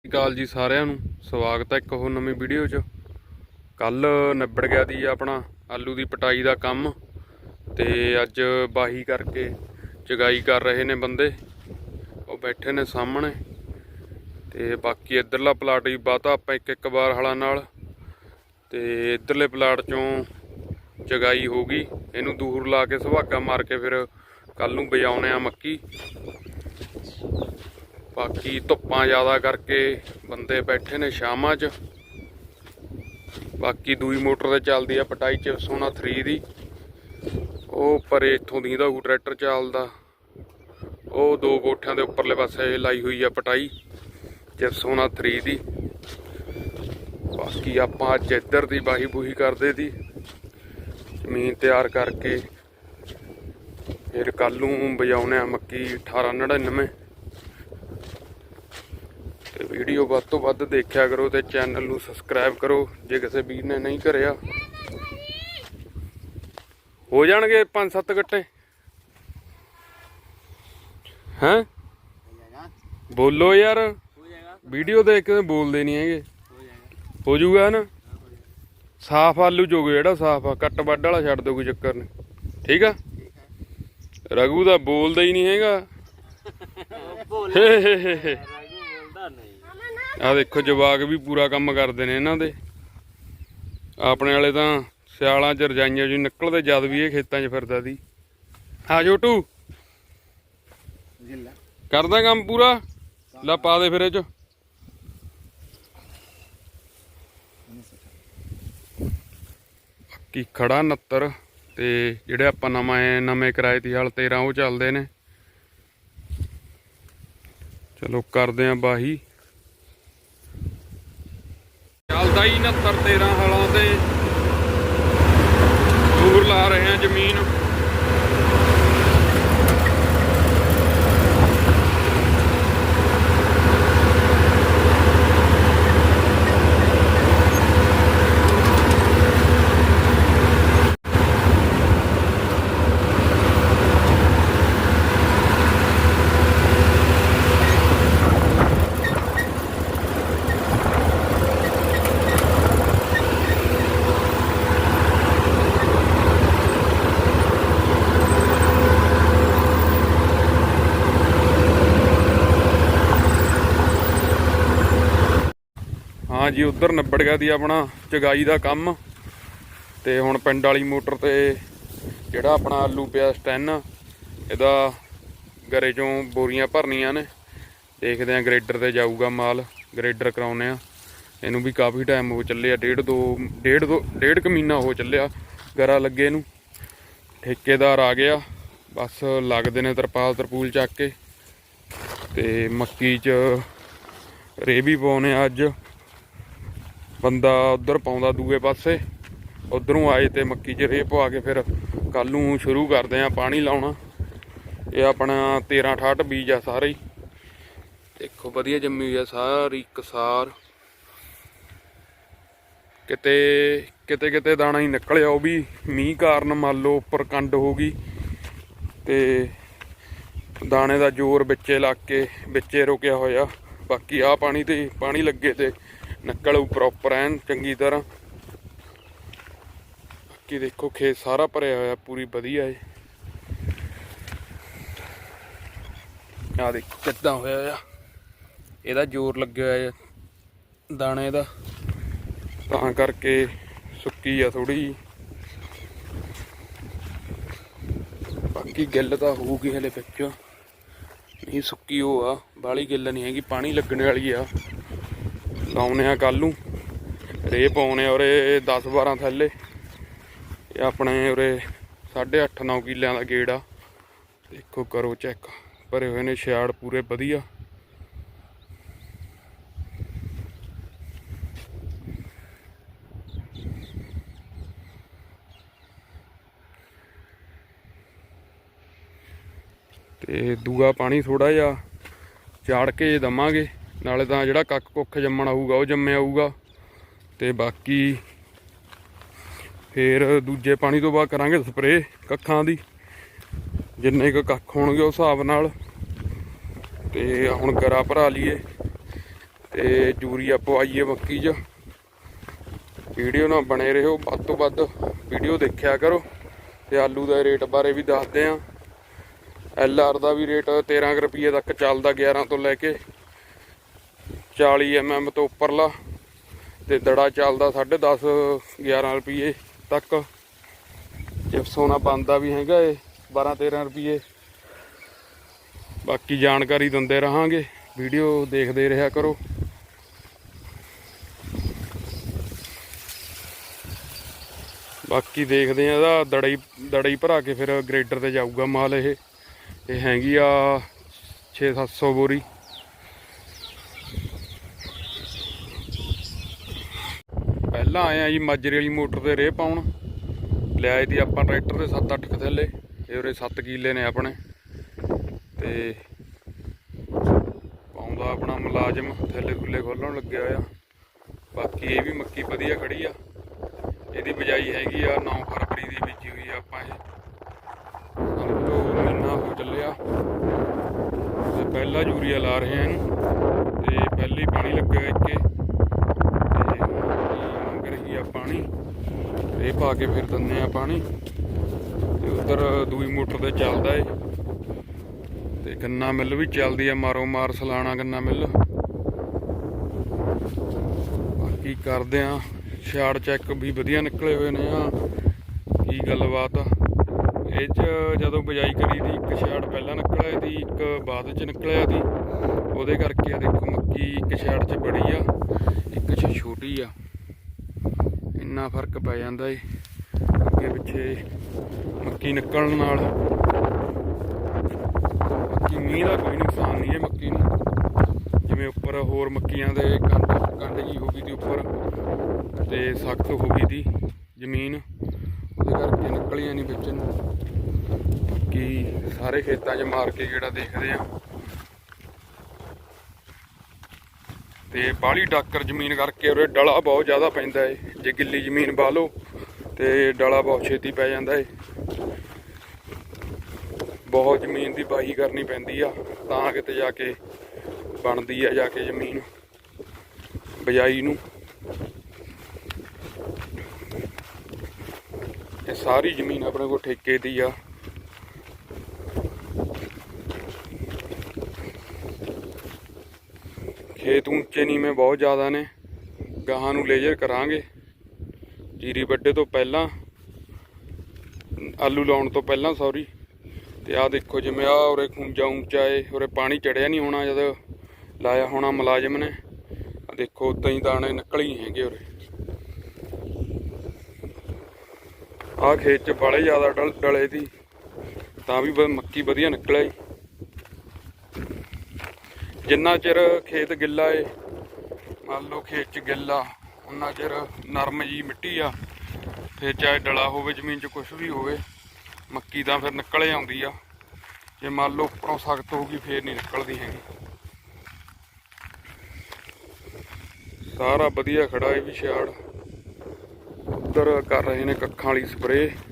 ਸਤਿ ਸ਼੍ਰੀ ਅਕਾਲ ਜੀ ਸਾਰਿਆਂ ਨੂੰ। ਸਵਾਗਤ ਹੈ ਇੱਕ ਹੋਰ ਨਵੀਂ ਵੀਡੀਓ 'ਚ। ਕੱਲ ਨਿਬੜ ਗਿਆ ਦੀ ਆਪਣਾ ਆਲੂ ਦੀ ਪਟਾਈ ਦਾ ਕੰਮ ਤੇ ਅੱਜ ਬਾਹੀ ਕਰਕੇ ਚਗਾਈ ਕਰ ਰਹੇ ਨੇ ਬੰਦੇ। ਉਹ ਬੈਠੇ ਨੇ ਸਾਹਮਣੇ ਤੇ ਬਾਕੀ ਇਧਰਲਾ ਪਲਾਟ ਵੀ ਬਾਤਾ ਆਪਾਂ ਇੱਕ ਇੱਕ ਵਾਰ ਹਲਾਂ ਨਾਲ। ਤੇ ਇਧਰਲੇ ਪਲਾਟ 'ਚੋਂ ਚਗਾਈ ਹੋ ਗਈ। ਇਹਨੂੰ ਦੂਰ ਲਾ ਕੇ ਸੁਹਾਗਾ ਮਾਰ ਕੇ ਫਿਰ ਕੱਲ ਨੂੰ ਬਜਾਉਣੇ ਆ ਮੱਕੀ। ਬਾਕੀ ਧੁੱਪਾਂ ਜ਼ਿਆਦਾ ਕਰਕੇ ਬੰਦੇ ਬੈਠੇ ਨੇ ਸ਼ਾਮਾਂ 'ਚ। ਬਾਕੀ ਦੂਈ ਮੋਟਰ ਤੇ ਚੱਲਦੀ ਆ ਪਟਾਈ ਚਿਪਸ ਹੋਣਾ 3 ਦੀ। ਉਹ ਪਰੇ ਇੱਥੋਂ ਦੀ ਦਾ ਟਰੈਕਟਰ ਚੱਲਦਾ। ਉਹ ਦੋ ਕੋਠਿਆਂ ਦੇ ਉੱਪਰਲੇ ਪਾਸੇ ਲਾਈ ਹੋਈ ਆ ਪਟਾਈ ਚ ਸੋਨਾ 3 ਦੀ। ਬਾਕੀ ਆਪਾਂ ਅੱਜ ਇੱਧਰ ਦੀ ਬਾਹੀ ਬੂਹੀ ਕਰਦੇ ਦੀ। ਜ਼ਮੀਨ ਤਿਆਰ ਕਰਕੇ ਫਿਰ ਕੱਲ ਨੂੰ ਵਜਾਉਣੇ ਆ ਮੱਕੀ 1899 ਤੇ ਵੀਡੀਓ ਵੱਧ ਤੋਂ ਵੱਧ ਦੇਖਿਆ ਕਰੋ ਤੇ ਚੈਨਲ ਨੂੰ ਸਬਸਕ੍ਰਾਈਬ ਕਰੋ ਜੇ ਕਿਸੇ ਵੀਰ ਨੇ ਨਹੀਂ ਕਰਿਆ। ਹੋ ਜਾਣਗੇ 5-7 ਗੱਟੇ। ਹੈਂ? ਬੋਲੋ ਯਾਰ। ਵੀਡੀਓ ਦੇਖ ਕੇ ਬੋਲਦੇ ਨਹੀਂ ਹੈਗੇ। ਹੋ ਜਾਊਗਾ ਨਾ? ਸਾਫ਼ ਆਲੂ ਜੋਗੇ ਜਿਹੜਾ ਸਾਫ਼ ਆ ਕੱਟ ਵੱਡ ਵਾਲਾ ਛੱਡ ਦੋ ਕੋਈ ਚੱਕਰ ਨਹੀਂ ਠੀਕ ਆ? ਰਘੂ ਦਾ ਬੋਲਦਾ ਹੀ ਨਹੀਂ ਹੈਗਾ। ਆ ਦੇਖੋ ਜਵਾਕ ਵੀ ਪੂਰਾ ਕੰਮ ਕਰਦੇ ਨੇ ਇਹਨਾਂ ਦੇ। ਆਪਣੇ ਵਾਲੇ ਤਾਂ ਸਿਆਲਾਂ ਚ ਰਜਾਈਆਂ ਜੀ ਨਿਕਲਦੇ ਜਦ ਵੀ ਇਹ ਖੇਤਾਂ 'ਚ ਫਿਰਦਾ ਸੀ। ਹਾਂ ਜੋਟੂ ਕਰਦਾ ਕੰਮ ਪੂਰਾ? ਲੈ ਪਾ ਦੇ ਫਿਰ ਇਹ 'ਚ। ਕੀ ਖੜਾ 69 ਤੇ ਜਿਹੜੇ ਆਪਾਂ ਨਵੇਂ ਨਵੇਂ ਕਿਰਾਏ ਦੀ ਹਾਲ 13 ਉਹ ਚੱਲਦੇ ਨੇ। ਚਲੋ ਕਰਦੇ ਆਂ ਬਾਹੀ। ਚੱਲਦਾ ਹੀ 69 13 ਹਾਲਾਂ ਤੇ। ਦੂਰ ਲਾ ਰਹੇ ਆ ਜ਼ਮੀਨ। ਹਾਂ ਜੀ ਉਧਰ ਨਿਬੜ ਗਿਆ ਦੀ ਆਪਣਾ ਚਗਾਈ ਦਾ ਕੰਮ। ਤੇ ਹੁਣ ਪਿੰਡ ਵਾਲੀ ਮੋਟਰ ਤੇ ਜਿਹੜਾ ਆਪਣਾ ਆਲੂ ਪਿਆ ਸਟੈਨ, ਇਹਦਾ ਗਰੇ ਚੋਂ ਬੋਰੀਆਂ ਭਰਨੀਆਂ ਨੇ। ਦੇਖਦੇ ਆ ਗ੍ਰੇਡਰ ਤੇ ਜਾਊਗਾ ਮਾਲ, ਗ੍ਰੇਡਰ ਕਰਾਉਨੇ ਆ ਇਹਨੂੰ ਵੀ ਕਾਫੀ ਟਾਈਮ ਹੋ ਚੱਲਿਆ, ਡੇਢ ਦੋ ਡੇਢ ਦੋ, ਡੇਢ ਕੁ ਮਹੀਨਾ ਹੋ ਚੱਲਿਆ ਗਰਾ ਲੱਗੇ ਨੂੰ। ਠੇਕੇਦਾਰ ਆ ਗਿਆ, ਬਸ ਲੱਗਦੇ ਨੇ ਤਰਪਾਲ ਤਰਪੂਲ ਚੱਕ ਕੇ। ਤੇ ਮੱਕੀ 'ਚ ਰੇ ਵੀ ਪਾਉਨੇ ਅੱਜ। ਬੰਦਾ ਉਧਰ ਪਾਉਂਦਾ ਦੂਏ ਪਾਸੇ, ਉਧਰੋਂ ਆਏ ਤੇ ਮੱਕੀ 'ਚ ਰੇ ਪਵਾ ਕੇ ਫਿਰ ਕੱਲ ਨੂੰ ਸ਼ੁਰੂ ਕਰਦੇ ਆ ਪਾਣੀ ਲਾਉਣਾ। ਇਹ ਆਪਣਾ 13 68 ਬੀਜ ਆ ਸਾਰੇ ਹੀ। ਦੇਖੋ ਵਧੀਆ ਜੰਮੀ ਹੋਈ ਆ ਸਾਰੀ ਕਸਾਰ। ਕਿਤੇ ਕਿਤੇ ਕਿਤੇ ਦਾਣਾ ਹੀ ਨਿਕਲਿਆ, ਉਹ ਵੀ ਮੀਂਹ ਕਾਰਨ ਮੰਨ ਲਓ ਉੱਪਰ ਕੰਡ ਹੋ ਗਈ। ਤੇ ਦਾਣੇ ਦਾ ਜ਼ੋਰ ਵਿੱਚੇ ਲੱਗ ਕੇ ਵਿੱਚੇ ਰੁਕਿਆ ਹੋਇਆ। ਬਾਕੀ ਆ ਪਾਣੀ ਤੇ ਪਾਣੀ ਲੱਗੇ ਤੇ ਨਿਕਲੂ ਪ੍ਰੋਪਰ ਐਨ, ਚੰਗੀ ਤਰ੍ਹਾਂ। ਬਾਕੀ ਦੇਖੋ, ਖੇਤ ਸਾਰਾ ਭਰਿਆ ਹੋਇਆ, ਪੂਰੀ ਵਧੀਆ ਏ। ਆ ਦੇਖੋ, ਕਿੱਦਾਂ ਹੋਇਆ ਆ। ਇਹਦਾ ਜ਼ੋਰ ਲੱਗਿਆ ਹੋਇਆ ਦਾਣੇ ਦਾ। ਤਾਂ ਕਰਕੇ ਸੁੱਕੀ ਆ ਥੋੜੀ ਬਾਕੀ ਗਿੱਲ ਤਾਂ ਹੋਊਗੀ ਹਲੇ ਵਿੱਚ। ਨਹੀਂ, ਸੁੱਕੀ ਉਹ ਆ ਬਾਲੀ ਗਿੱਲ ਨਹੀਂ ਹੈਗੀ, ਪਾਣੀ ਲੱਗਣ ਵਾਲੀ ਆ। ਲਾਉਨੇ ਆ ਕੱਲ ਨੂੰ। ਰੇ ਪਾਉਨੇ ਆ ਉਰੇ 10 12 ਥੱਲੇ। ਇਹ ਆਪਣੇ ਉਰੇ 8.5 9 ਕਿੱਲਿਆਂ ਦਾ ਗੇੜ। ਆ ਦੇਖੋ ਕਰੋ ਚੈੱਕ। ਭਰੇ ਹੋਏ ਨੇ ਛਿਆੜ ਪੂਰੇ ਵਧੀਆ। ਤੇ ਦੂਆ ਪਾਣੀ ਥੋੜਾ ਜਿਹਾ ਚਾੜ ਕੇ ਦਵਾਂਗੇ। ਨਾਲੇ ਤਾਂ ਜਿਹੜਾ ਕੱਕ ਕੁੱਖ ਜੰਮਣ ਆਊਗਾ, ਉਹ ਜੰਮਿਆ ਆਊਗਾ। ਤੇ ਬਾਕੀ ਫੇਰ ਦੂਜੇ ਪਾਣੀ ਤੋਂ ਬਾਅਦ ਕਰਾਂਗੇ ਸਪਰੇਅ ਕੱਖਾਂ ਦੀ। ਜਿੰਨੇ ਕੁ ਕੱਖ ਹੋਣਗੇ ਉਸ ਹਿਸਾਬ ਨਾਲ। ਤੇ ਹੁਣ ਗਰਾ ਭਰਾ ਲਈਏ। ਤੇ ਯੂਰੀਆ ਪਵਾਈਏ ਮੱਕੀ 'ਚ। ਵੀਡੀਓ ਨਾਲ ਬਣੇ ਰਹੋ, ਵੱਧ ਤੋਂ ਵੱਧ ਵੀਡੀਓ ਦੇਖਿਆ ਕਰੋ। ਤੇ ਆਲੂ ਦਾ ਰੇਟ ਬਾਰੇ ਵੀ ਦੱਸਦੇ ਆ। ਐਲ ਆਰ ਦਾ ਵੀ ਰੇਟ 13 ਕੁ ਰੁਪਏ ਤੱਕ ਚੱਲਦਾ 11 ਤੋਂ ਲੈ ਕੇ। 40 ਐਮਐਮ ਤੋਂ ਉੱਪਰਲਾ ਤੇ ਦੜਾ ਚੱਲਦਾ 10.5 11 ਰੁਪਏ ਤੱਕ। ਜਿਪਸੋਨਾ ਬੰਦਾ ਵੀ ਹੈਗਾ ਏ 12 13 ਰੁਪਏ ਬਾਕੀ ਜਾਣਕਾਰੀ ਦਿੰਦੇ ਰਹਾਂਗੇ, ਵੀਡੀਓ ਦੇਖਦੇ ਰਿਹਾ ਕਰੋ। ਬਾਕੀ ਦੇਖਦੇ ਆ ਇਹਦਾ ਦੜਈ ਦੜਈ ਭਰਾ ਕੇ ਫਿਰ ਗ੍ਰੇਡਰ ਤੇ ਜਾਊਗਾ ਮਾਲ ਇਹ। ਇਹ ਹੈਗੀ ਆ 6-700 ਬੋਰੀ। ਪਹਿਲਾਂ ਆਇਆ ਜੀ ਮਾਜਰੇ ਵਾਲੀ ਮੋਟਰ ਤੇ ਰੇਹ ਪਾਉਣ। ਲਿਆਏ ਦੀ ਆਪਾਂ ਟਰੈਕਟਰ ਦੇ 7-8 ਥੱਲੇ ਇਹ ਉਰੇ 7 ਕਿੱਲੇ ਨੇ ਆਪਣੇ। ਤੇ ਪਾਉਂਦਾ ਆਪਣਾ ਮੁਲਾਜ਼ਮ ਥੱਲੇ ਥੁੱਲੇ ਖੋਲਣ ਲੱਗਿਆ ਹੋਇਆ ਬਾਕੀ ਇਹ ਵੀ ਮੱਕੀ ਵਧੀਆ ਖੜੀ ਆ। ਇਹਦੀ ਬਜਾਈ ਹੈਗੀ ਆ 9 ਫਰਵਰੀ ਦੀ ਬੀਜੀ ਹੋਈ ਆ ਆਪਾਂ ਇਹ। ਸਮਝੋ ਮਹੀਨਾ ਹੋ ਚੱਲਿਆ। ਤੇ ਪਹਿਲਾ ਯੂਰੀਆ ਲਾ ਰਹੇ ਹਾਂ ਇਹਨੂੰ। ਤੇ ਪਹਿਲੇ ਹੀ ਪਾਣੀ ਲੱਗਿਆ ਇੱਕੇ ਪਾਣੀ ਇਹ ਪਾ ਕੇ ਫਿਰ ਦਿੰਦੇ ਆ ਪਾਣੀ ਤੇ ਉਧਰ ਦੂਈ ਮੋਟਰ ਤੇ ਚੱਲਦਾ ਏ। ਤੇ ਗੰਨਾ ਮਿੱਲ ਵੀ ਚੱਲਦੀ ਆ ਮਾਰੋ ਮਾਰ ਸਲਾਣਾ ਗੰਨਾ ਮਿੱਲ। ਬਾਕੀ ਕਰਦੇ ਆ, ਛਾੜ ਚੈੱਕ ਵੀ ਵਧੀਆ ਨਿਕਲੇ ਹੋਏ ਨੇ ਆ। ਕੀ ਗੱਲਬਾਤ ਆ। ਇਹ ਚ ਜਦੋਂ ਬਜਾਈ ਕਰੀ ਦੀ, ਇੱਕ ਛਾੜ ਪਹਿਲਾਂ ਨਿਕਲਿਆ ਦੀ ਇੱਕ ਬਾਅਦ ਚ ਨਿਕਲਿਆ ਦੀ ਉਹਦੇ ਕਰਕੇ ਆ ਦੇਖੋ ਮੱਕੀ ਇੱਕ ਛਾੜ ਚ ਬੜੀ ਆ, ਇੱਕ ਚ ਛੋਟੀ ਆ। ਇੰਨਾ ਫ਼ਰਕ ਪੈ ਜਾਂਦਾ ਏ। ਅੱਗੇ ਪਿੱਛੇ ਮੱਕੀ ਨਿਕਲਣ ਨਾਲ। ਮੱਕੀ ਮੀਂਹ ਦਾ ਕੋਈ ਨੁਕਸਾਨ ਨਹੀਂ ਹੈ ਮੱਕੀ ਨੂੰ। ਜਿਵੇਂ ਉੱਪਰ ਹੋਰ ਮੱਕੀਆਂ ਦੇ ਕੰਡ ਕੰਡ ਜੀ ਹੋ ਗਈ ਦੀ ਉੱਪਰ, ਤੇ ਸਖਤ ਹੋ ਗਈ ਦੀ ਜ਼ਮੀਨ। ਉਹਦੇ ਕਰਕੇ ਨਿਕਲੀਆਂ ਨਹੀਂ ਵਿੱਚ। ਨੂੰ ਬਾਕੀ ਸਾਰੇ ਖੇਤਾਂ 'ਚ ਮਾਰ ਕੇ ਜਿਹੜਾ ਦੇਖਦੇ ਆ। ਤੇ ਬਾਹਲੀ ਡਾਕਰ ਜ਼ਮੀਨ ਕਰਕੇ ਉਰੇ ਡਲਾ ਬਹੁਤ ਜ਼ਿਆਦਾ ਪੈਂਦਾ ਏ। ਜੇ ਗਿੱਲੀ ਜ਼ਮੀਨ ਪਾ ਲਓ ਤੇ ਡਲਾ ਬਹੁਤ ਛੇਤੀ ਪੈ ਜਾਂਦਾ ਏ। ਬਹੁਤ ਜ਼ਮੀਨ ਦੀ ਬਾਈ ਕਰਨੀ ਪੈਂਦੀ ਆ, ਤਾਂ ਕਿਤੇ ਜਾ ਕੇ ਬਣਦੀ ਆ ਜਾ ਕੇ ਜ਼ਮੀਨ, ਬਜਾਈ ਨੂੰ। ਇਹ ਸਾਰੀ ਜ਼ਮੀਨ ਆਪਣੇ ਕੋਲ ਠੇਕੇ ਦੀ ਆ। ਖੇਤ ਉੱਚੇ ਨੀਵੇਂ ਬਹੁਤ ਜ਼ਿਆਦਾ ਨੇ। ਗਾਹਾਂ ਨੂੰ ਲੇਜ਼ਰ ਕਰਾਂਗੇ। ਜੀਰੀ ਵੱਡੇ ਤੋਂ ਪਹਿਲਾਂ, ਆਲੂ ਲਾਉਣ ਤੋਂ ਪਹਿਲਾਂ ਸੌਰੀ ਤੇ ਆਹ ਦੇਖੋ ਜਿਵੇਂ ਆ ਉਰੇ ਖੂੰਜਾ ਉੱਚਾ ਏ, ਉਰੇ ਪਾਣੀ ਚੜਿਆ ਨਹੀਂ ਹੋਣਾ ਜਦ ਲਾਇਆ ਹੋਣਾ ਮੁਲਾਜ਼ਮ ਨੇ। ਆ ਦੇਖੋ ਉਦਾਂ ਹੀ ਦਾਣੇ ਨਿਕਲ ਹੀ ਹੈਗੇ ਉਰੇ। ਆਹ ਖੇਤ ਚ ਬਾਲੇ ਜ਼ਿਆਦਾ ਡਲ ਡਲੇ ਦੀ ਤਾਂ ਵੀ ਮੱਕੀ ਵਧੀਆ ਨਿਕਲਿਆ ਈ। ਜਿੰਨਾ ਚਿਰ ਖੇਤ ਗਿੱਲਾ ਏ, ਮੰਨ ਲਓ ਖੇਤ ਚ ਗਿੱਲਾ, ਉਨਾ ਚਿਰ ਨਰਮ ਜੀ ਮਿੱਟੀ ਆ, ਫਿਰ ਚਾਹੇ ਡਲਾ ਹੋਵੇ, ਜ਼ਮੀਨ 'ਚ ਕੁਝ ਵੀ ਹੋਵੇ, ਮੱਕੀ ਤਾਂ ਫਿਰ ਨਿਕਲੇ ਆਉਂਦੀ ਆ। ਜੇ ਮੰਨ ਲਓ ਉੱਪਰੋਂ ਸਖਤ ਹੋਊਗੀ, ਫੇਰ ਨਹੀਂ ਨਿਕਲਦੀ ਹੈਗੀ। ਸਾਰਾ ਵਧੀਆ ਖੜਾ ਇਹ ਵੀ ਛਾੜ ਉੱਧਰ ਕਰ ਰਹੇ ਨੇ ਕੱਖਾਂ ਵਾਲੀ ਸਪਰੇਅ।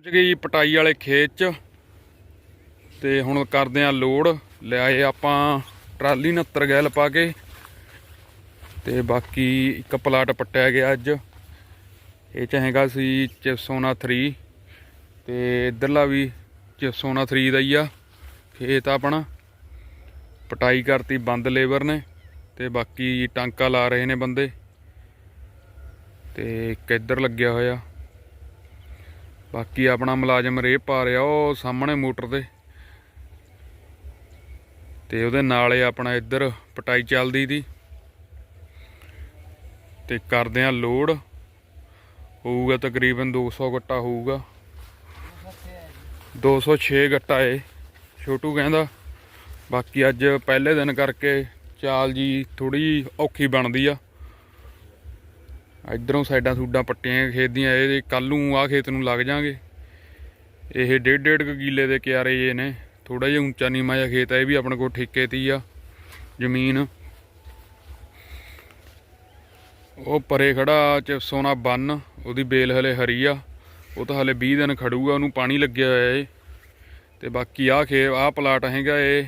ਪਹੁੰਚ ਗਏ ਜੀ ਪਟਾਈ ਵਾਲੇ ਖੇਤ 'ਚ। ਤੇ ਹੁਣ ਕਰਦੇ ਆ ਲੋਡ। ਲਿਆਏ ਆਪਾਂ ਟਰਾਲੀ 69 ਗੈਲ ਪਾ ਕੇ। ਤੇ ਬਾਕੀ ਇੱਕ ਪਲਾਟ ਪੱਟਿਆ ਗਿਆ ਅੱਜ। ਇਹ ਚ ਹੈਗਾ ਸੀ ਚਿਪਸੋਨਾ 3 ਤੇ ਇਧਰਲਾ ਵੀ ਚਿਪਸੋਨਾ 3 ਦਾ ਹੀ ਆ ਖੇਤ ਆਪਣਾ। ਪਟਾਈ ਕਰਤੀ ਬੰਦ ਲੇਬਰ ਨੇ। ਤੇ ਬਾਕੀ ਟਾਂਕਾ ਲਾ ਰਹੇ ਨੇ ਬੰਦੇ। ਤੇ ਇੱਕ ਇੱਧਰ ਲੱਗਿਆ ਹੋਇਆ। ਬਾਕੀ ਆਪਣਾ ਮੁਲਾਜ਼ਮ ਰੇਹ ਪਾ ਰਿਹਾ ਉਹ ਸਾਹਮਣੇ ਮੋਟਰ ਤੇ। ਤੇ ਉਹਦੇ ਨਾਲ ਆਪਣਾ ਇੱਧਰ ਪਟਾਈ ਚੱਲਦੀ ਦੀ। ਤੇ ਕਰਦੇ ਆ ਲੋਡ। ਹੋਊਗਾ ਤਕਰੀਬਨ 200 ਗੱਟਾ ਹੋਊਗਾ। 206 ਗੱਟਾ ਏ ਛੋਟੂ ਕਹਿੰਦਾ, ਬਾਕੀ ਅੱਜ ਪਹਿਲੇ ਦਿਨ ਕਰਕੇ ਚਾਲ ਜੀ ਥੋੜੀ ਔਖੀ ਬਣਦੀ ਆ। ਇਧਰੋਂ ਸਾਈਡਾਂ ਸੂਡਾਂ ਪੱਟੀਆਂ ਖੇਤ ਦੀਆਂ, ਇਹ ਕੱਲ ਨੂੰ ਆ ਖੇਤ ਨੂੰ ਲੱਗ ਜਾਾਂਗੇ। ਇਹ ਡੇਢ ਡੇਢ ਕੁ ਕਿੱਲੇ ਦੇ ਕਿਆਰੇ ਜੇ ਨੇ ਥੋੜਾ ਜਿਹਾ ਉੱਚਾ ਨੀਵਾਂ ਜਿਹਾ ਖੇਤ ਆ, ਇਹ ਵੀ ਆਪਣੇ ਕੋਲ ਠੇਕੇ ਤੇ ਆ, ਜ਼ਮੀਨ। ਉਹ ਪਰੇ ਖੜਾ ਚਿਪਸੋਂ ਨਾਲ ਬੰਨ, ਉਹਦੀ ਬੇਲ ਹਲੇ ਹਰੀ ਆ, ਉਹ ਤਾਂ ਹਲੇ 20 ਦਿਨ ਖੜੂਗਾ, ਉਹਨੂੰ ਪਾਣੀ ਲੱਗਿਆ ਹੋਇਆ ਏ। ਤੇ ਬਾਕੀ ਆਹ ਖੇ, ਆਹ ਪਲਾਟ ਹੈਗਾ ਏ,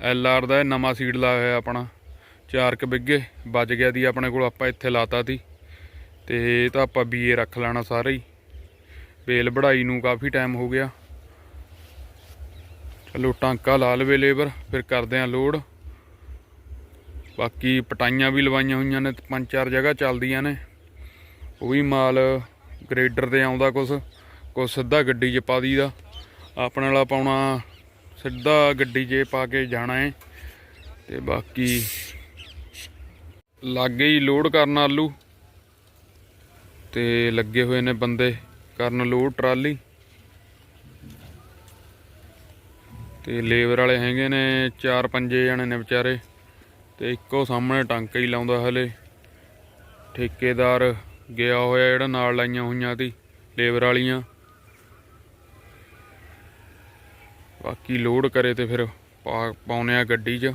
ਐਲ ਆਰ ਦਾ ਨਵਾਂ ਸੀਡ ਲਾਇਆ ਹੋਇਆ ਆਪਣਾ, ਚਾਰ ਕ ਬਿੱਗੇ ਬਚ ਗਿਆ ਦੀ ਆਪਣੇ ਕੋਲ, ਆਪਾਂ ਇੱਥੇ ਲਾਤਾ ਤੀ। ਤੇ ਇਹ ਤਾਂ ਆਪਾਂ ਬੀਏ ਰੱਖ ਲੈਣਾ ਸਾਰੇ ਹੀ। ਬੇਲ ਬੜਾਈ ਨੂੰ ਕਾਫੀ ਟਾਈਮ ਹੋ ਗਿਆ। ਚਲੋ ਟਾਂਕਾ ਲਾ ਲਵੇ ਲੇਬਰ, ਫਿਰ ਕਰਦੇ ਆਂ ਲੋਡ ਬਾਕੀ ਪਟਾਈਆਂ ਵੀ ਲਵਾਈਆਂ ਹੋਈਆਂ ਨੇ, ਪੰਜ ਚਾਰ ਜਗ੍ਹਾ ਚੱਲਦੀਆਂ ਨੇ। ਉਹ ਵੀ ਮਾਲ ਗ੍ਰੇਡਰ ਤੇ ਆਉਂਦਾ ਕੁਛ ਕੁਛ ਸਿੱਧਾ ਗੱਡੀ 'ਚ ਪਾ ਦੀਦਾ ਆਪਣੇ ਵਾਲਾ ਪਾਉਣਾ ਸਿੱਧਾ ਗੱਡੀ 'ਚ ਪਾ ਕੇ ਜਾਣਾ ਏ। ਤੇ ਬਾਕੀ ਲਾਗੇ ਹੀ ਲੋਡ ਕਰਨ ਆਲੂ। ਤੇ ਲੱਗੇ ਹੋਏ ਨੇ ਬੰਦੇ ਕਰਨ ਲੋਡ ਟਰਾਲੀ। ਤੇ ਲੇਬਰ ਵਾਲੇ ਹੈਗੇ ਨੇ ਚਾਰ ਪੰਜੇ ਜਣੇ ਨੇ ਵਿਚਾਰੇ ਤੇ ਇੱਕੋ ਸਾਹਮਣੇ ਟਾਂਕਾ ਹੀ ਲਾਉਂਦਾ ਹਲੇ। ਠੇਕੇਦਾਰ ਗਿਆ ਹੋਇਆ ਜਿਹੜਾ ਨਾਲ ਲਾਈਆਂ ਹੋਈਆਂ ਸੀ ਲੇਬਰ ਵਾਲੀਆਂ। ਬਾਕੀ ਲੋਡ ਕਰੇ ਤੇ ਫਿਰ ਪਾ ਪਾਉਨੇ ਆ ਗੱਡੀ 'ਚ।